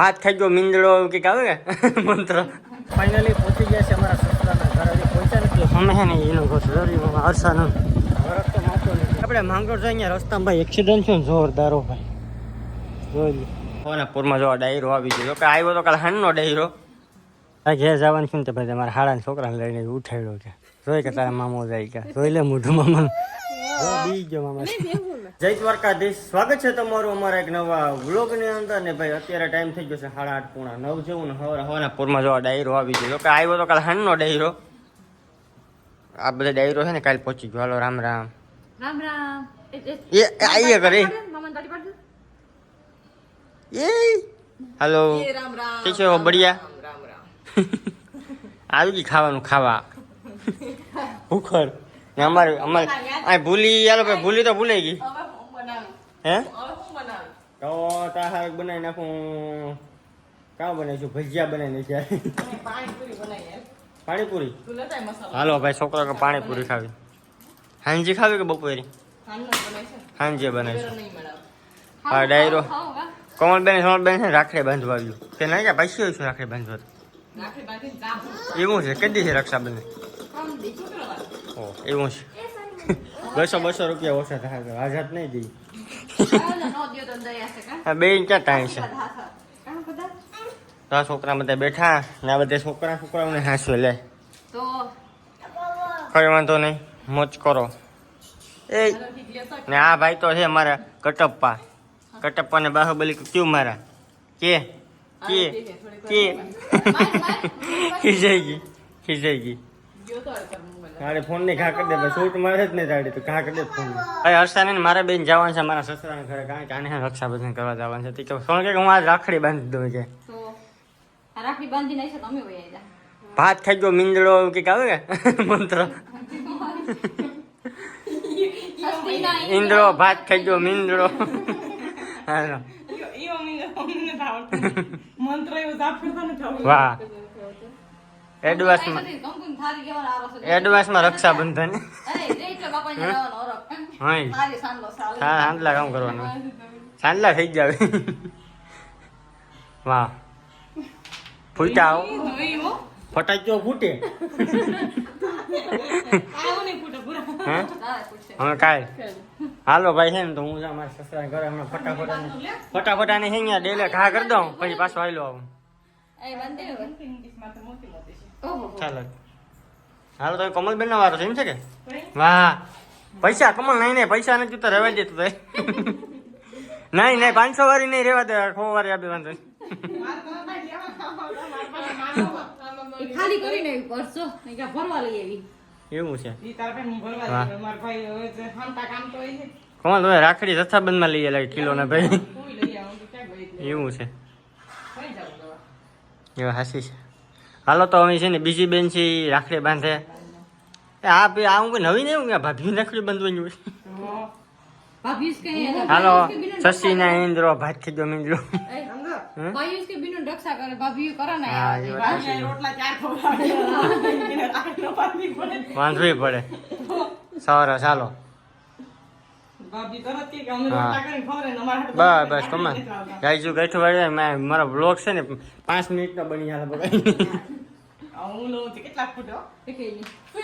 હાથ થઈ ગયો મીંદડો કંઈક આવે ને? મંત્ર. ફાઇનલી પહોંચી ગયા છે અમારા સસરાના ઘર. હજી પહોંચ્યા નથી. અમે હે ને એનું ઘર જોરી હરસાનું આપણે માંગરોળ જઈએ અહીંયા રસ્તામાં ભાઈ એક્સિડન્ટ છે ને જોરદારો ભાઈ. જોઈ લો કોનાપુરમાં ડાયરો આવી ગયો. કે આવ્યો તો કાલ હાનનો ડાયરો. આ ઘેર જવાનું છું ને તો ભાઈ તમારા હાડાના છોકરાને લઈને ઉઠાડ્યો કે. જોઈ કે તારા મામો જાય કે. જોઈ લે મોઢું મામાનું. મામા જય દ્વારકાધીશ. સ્વાગત છે તમારું અમારા એક નવા વ્લોગની અંદર. ને ભાઈ અત્યારે ટાઈમ થઈ ગયો છે સાડા આઠ પૂણા નવ જેવું ને હવે હવાના પૂરમાં જોવા ડાયરો આવી ગયો. કે આવ્યો તો કાલે હાનનો ડાયરો. આ બધા ડાયરો છે ને કાલે પહોંચી ગયો. હાલો રામ રામ. રામ રામ. એ- આઈએ કરે. એ. હાલો. કે છે બઢિયા. રામ રામ આવી ગઈ ખાવાનું ખાવા. ભૂખર ને અમારે અમારે આ ભૂલી યાર ભાઈ ભૂલી તો ભૂલાઈ ગઈ. હવે હું બનાવું? હે? હવે હું બનાવું? તો તાર બનાવી નાખું. કાં બનાવીશું ભજીયા બનાવી નાખ્યા. પાણીપુરી તું હાલો ભાઈ છોકરો કે પાણીપુરી ખાવી. હાંજી ખાવી કે બપોરે? હાંજી બનાય છે. હાંજે બેરો બનાવીશું હા, ડાયરો. કોમલબેન સોમલબેન છે ને રાખડી બાંધવા આવ્યું. તે નહીં કે પૈસી હોય છે રાખડી બાંધવા. એવું છે? કદી છે રક્ષાબંધન? એવું છે. બસો બસો રૂપિયા ઓછા થાય આઝાદ નહીં? આ બે ક્યાં ટાઈમ છે? આ છોકરા બધા બેઠા ને આ બધા છોકરા છોકરાઓને હાંસવે લે. કઈ વાંધો નહીં મોજ કરો. એ. ને આ ભાઈ તો છે મારા કટપ્પા. કટપ્પા ને બાહુબલી ક્યું મારા? કે? કે? કે. ખીજાઈ ગઈ ખીજાઈ ગઈ. તારે ફોનની ઘા કરી દે ભાઈ શૂટ મારે જ નહીં તાડી તો ઘા કરી દે ફોન ભાઈ હર્ષાને ને મારા બેન જવાનું છે મારા સસરાના ઘરે કારણ કે આને રક્ષાબંધન કરવા જવાનું છે. તો કે સોણ કે હું આજ રાખડી બાંધી દઉં કે. રાખડી બાંધીને આવીશું તો અમે વહી ભાત ખાઈ ગયો મીંદડો એવું કંઈક આવે? કે મંત્ર. ઇન્દ્રો ભાત ખાઈ ગયો મીંદડો. હાલો. મંત્ર એવું. વાહ. એડવાન્સમાં છે. એડવાન્સમાં રક્ષાબંધન. હા? સાંજલા કામ કરવાનું. સાંજલા થઈ જાવ. વાહ. ફૂટા. ફટાક્યો ફૂટે હે? કાંઈ હાલો ભાઈ છે ને તો હું મારા સસરા ઘરે હમણાં ફટાફટ આને- ફટાફટ ડેલે ઘા કરી દઉં પછી પાછો આવેલો આવું. હાલો તો કમલબેન નો વારો છે એમ છે કે? વાહ. પૈસા કમલ નહીં નહીં પૈસા નથી તો રહેવા દે તું નહીં નહીં પાંચસો વાળી નહીં રહેવા દે સો વાળી આપી વાંધો ખાલી કરીને પરસો ભરવા લઈ આવી. એવું છે. ઈ તારા પાસે હું ભરવા વાહ. દઈ. મારા ભાઈ હવે જે હંતા કામ તો હોય છે. કમલ તમે રાખડી જથ્થાબંધમાં લઈએ લાગે કિલો ને ભાઈ લઈ આવું. એવું છે? એ હાસી છે. હાલો તો અમે છે ને બીજી બેન છે એ રાખડી બાંધે. આ આ હું નવી નહીં હું ભાભી રાખડી બાંધવાની હોય? હાલો શશી ના ઇન્દ્રો ભાતથી ગમી જો. વાંધવી પડે. સરસ હાલો. બસ બસ કમા નથી લાવતા. ગાઈજુ ગઠું વાળી મારો બ્લોગ છે ને પાંચ મિનિટનો બની હાલ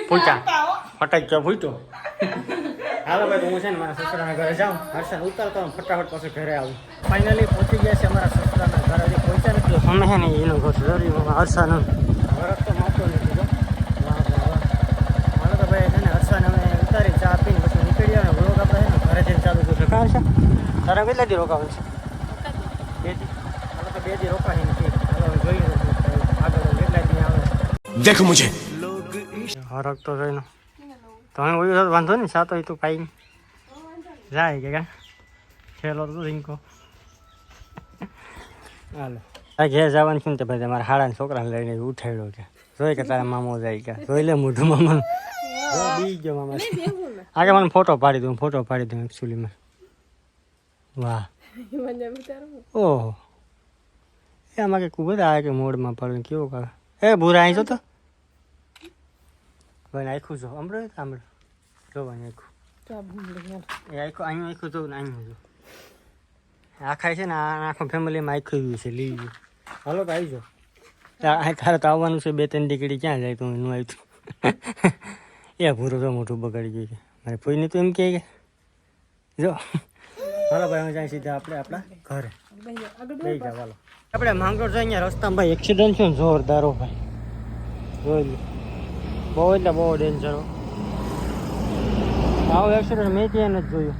ફૂટો? ફટાક ગયો ફૂટો હાલો ભાઈ તો હું છે ને મારા સસરાના ઘરે જાઉં. હર્ષન ઉતરતો ફટાફટ પાછું ઘરે આવું. ફાઇનલી પહોંચી ગયા છે અમારા સસરાના ઘરે. હજી પહોંચ્યા નથી. અમે છે ને એનું ઘર જોરી હર્ષાનું વરસ તો માપતો નથી જો વાહ વાહ વાહ હાલો તો ભાઈ છે ને હર્ષાને અમે ઉતારી ચા પીને પછી નીકળી ગયા ને વ્લોગ આપણે છે ને ચાલુ કરશે કાં તારે કેટલા દી રોકાવું છે? બે દી. બે દી રોકાઈ નથી. આવે. દેખો મુજે. હરક તો જોઈ તમે ઓયું વાંધો નહીં સાતો તું કાંઈ જાય કે કાં છેલ્લો તો રિંકો. હાલો. આ ઘેર જવાનું છું તે ભાઈ તમારા હાડાના છોકરાને લઈને ઉઠાડ્યો કે જોઈ કે તારા મામો જાય કે જોઈ લે મોઢું મામા બી ગયો મામા આગે મને ફોટો પાડી દઉં ફોટો પાડી દઉં એકચ્યુઅલીમાં વાહ. ઓહો. એ આમાં કે ખૂબ જ આવે કે મોડમાં પડે કેવું કરે એ ભૂરા અહીં જો તો. ભાઈ નાખ્યું છો હમણાં સાંભળો જો ભાઈ નાખ્યું. એ આખું અહીં આખું જોઉં ને અહીં જો. આખા છે ને આખો ફેમિલીમાં આખું ગયું છે લીધું હાલો તો આવી આ તારે તો આવવાનું છે બે ત્રણ ડિગ્રી ક્યાં જાય તો એનું આવ્યું એ ભૂરો તો મોટું બગાડી ગયું છે. મારે કોઈને તો એમ કહે કે, જો. હાલો ભાઈ, હું જાય સીધા આપણે આપણા ઘરે. લઈ જાવ હાલો. આપણે માંગરોળ જાય અહીંયા રસ્તામાં ભાઈ એક્સિડન્ટ છે ને જોરદારો ભાઈ. જોઈ લો. બહુ એટલે બહુ ડેન્જર આવો એક્સિડન્ટ મેં ત્યાં નથી જોયું.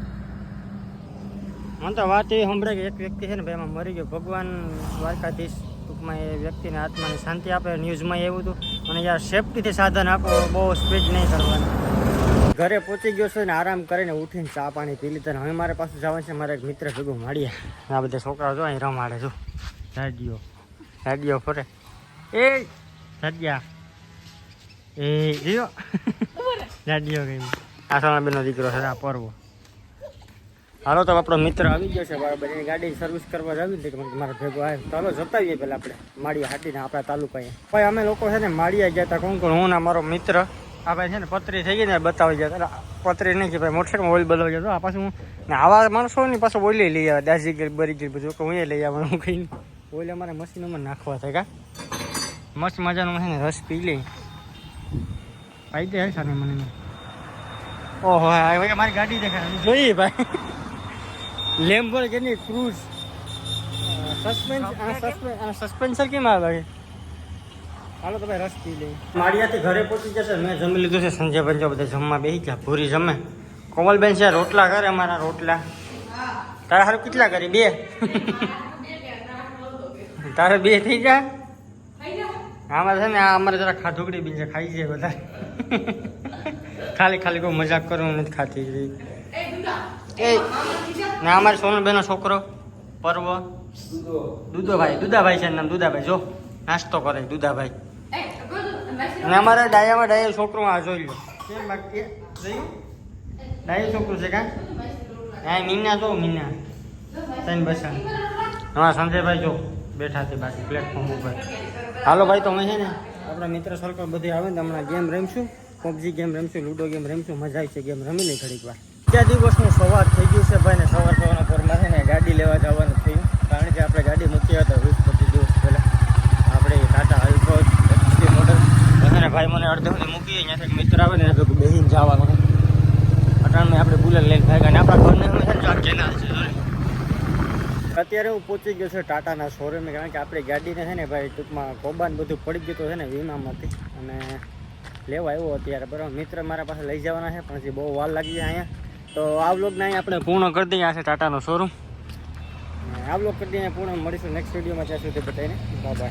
મને તો વાત એવી સંભળાય કે એક વ્યક્તિ છે ને ભાઈ, એમાં મરી ગયો. ભગવાન દ્વારકાધીશ ટૂંકમાં એ વ્યક્તિને આત્માને શાંતિ આપે. ન્યૂઝમાં એવું હતું. અને યાર સેફટીથી સાધન આપો બહુ સ્પીડ નહીં કરવાનું. ઘરે પહોંચી ગયો છે ને આરામ કરીને ઉઠીને ચા પાણી પી લીધા હવે મારે પાછું જવાનું છે મારા એક મિત્ર ભેગું મળ્યા આ બધા છોકરાઓ જો અહીં રમાડે જો. રાડિયો રાડિયો ફરે. એ રાડિયા એ જીઓ રાડિયો ગઈ. આ સોનાબેનનો દીકરો છે આ પર્વ. હાલો, તો આપણો મિત્ર આવી ગયો છે બરાબર એની ગાડી સર્વિસ કરવા જ આવી હતી મારા ભેગો આવે ચાલો જતા આવીએ પહેલાં આપણે, માળિયા હાટીને આપણા તાલુકાએ ભાઈ, અમે લોકો છે ને માળિયા ગયા હતા કોણ કોણ? હું ને મારો મિત્ર. આ ભાઈ છે ને પતરી થઈ ગઈ ને, બતાવી ગયા પતરી નહીં કે ભાઈ મોટરસાઇકલ ઓઇલ બદલાવી હતો આ પાછું હું ને આવા માણસો ની, પાછું ઓઇલ લઈ આવે દાસી ગઈ બરી ગઈ બધું. કે હું એ લઈ આવવાનું હું કહીને. ઓઇલ અમારે મશીનોમાં નાખવા થાય કા? મસ્ત મજાનું છે ને, રસ પી લઈ. આવી દે સાને મને. ઓહો મારી ગાડી દેખાય. જોઈએ ભાઈ. Lamborghini cruise. સસ્પેન્સ સસ્પેન્સર કેમ આવે? ભાઈ હાલો તો ભાઈ રસ પી લઈ માળિયાથી ઘરે પહોંચી જશે મેં જમી લીધું છે સંજય પંજો બધા જમવા બેસી ગયા પૂરી જમે. કોમલબેન છે રોટલા કરે અમારા રોટલા. તારે હારું કેટલા કરી? બે? તારે બે થઈ જાય આમાં છે ને આ અમારે જરા ખાધુકડી બીજે ખાઈ જાય બધા. ખાલી ખાલી કોઈ મજાક કરવું નથી ખાતી. એ ને અમારે સોનલબેનનો છોકરો પર્વ. દુદાભાઈ દુદાભાઈ છે નામ દુદાભાઈ જો. નાસ્તો કરે દુદાભાઈ. અને અમારા ડાયામાં ડાયા છોકરો આ જોઈ લો કેમ બાકી? ડાયું છોકરું છે કા? હા મીના જો મીના. ત્રણ બસા હા સંજયભાઈ જો બેઠા છે બાકી પ્લેટફોર્મ ઉપર. હાલો ભાઈ તો અમે છે ને આપણા મિત્ર સર્કલ બધી આવે ને હમણાં ગેમ રમશું. પબજી ગેમ રમશું લૂડો ગેમ રમશું મજા આવી છે ગેમ રમી લઈ ઘડીક વાર. ત્યાં દિવસનું સવાર થઈ ગયું છે ભાઈ સવાર થવાના ઘરમાં છે ને ગાડી લેવા જવાનું થયું. કારણ કે આપણે ગાડી મૂકી હતા વીસ પચીસ દિવસ પહેલાં. આપણે ટાટા હાઈક્રોસ એક્સટી મોડલ. અને ભાઈ મને અડધો સુધી મૂકી અહીંયાથી મિત્ર આવે ને ભેગું બેહીને જવાનું. અટાણમાં આપણે બુલેટ લઈને ભાઈ અને આપણા ઘરને છે અત્યારે હું પહોંચી ગયો છું ટાટાના શોરૂમે કારણ કે આપણી ગાડીને છે ને ભાઈ ટૂંકમાં કોબાન બધું પડી ગયું છે ને વીમામાંથી. અને લેવા આવ્યો અત્યારે, બરાબર. મિત્ર મારા પાસે લઈ જવાના છે, પણ હજી બહુ વાર લાગી છે અહીંયા. તો આ વ્લોગને અહીં આપણે પૂર્ણ કરી દઈએ. આ છે ટાટાનો શોરૂમ આ વ્લોગ કરી દઈએ, પૂર્ણ મળીશું નેક્સ્ટ વિડીયોમાં જ્યાં સુધી બતાવીને બાય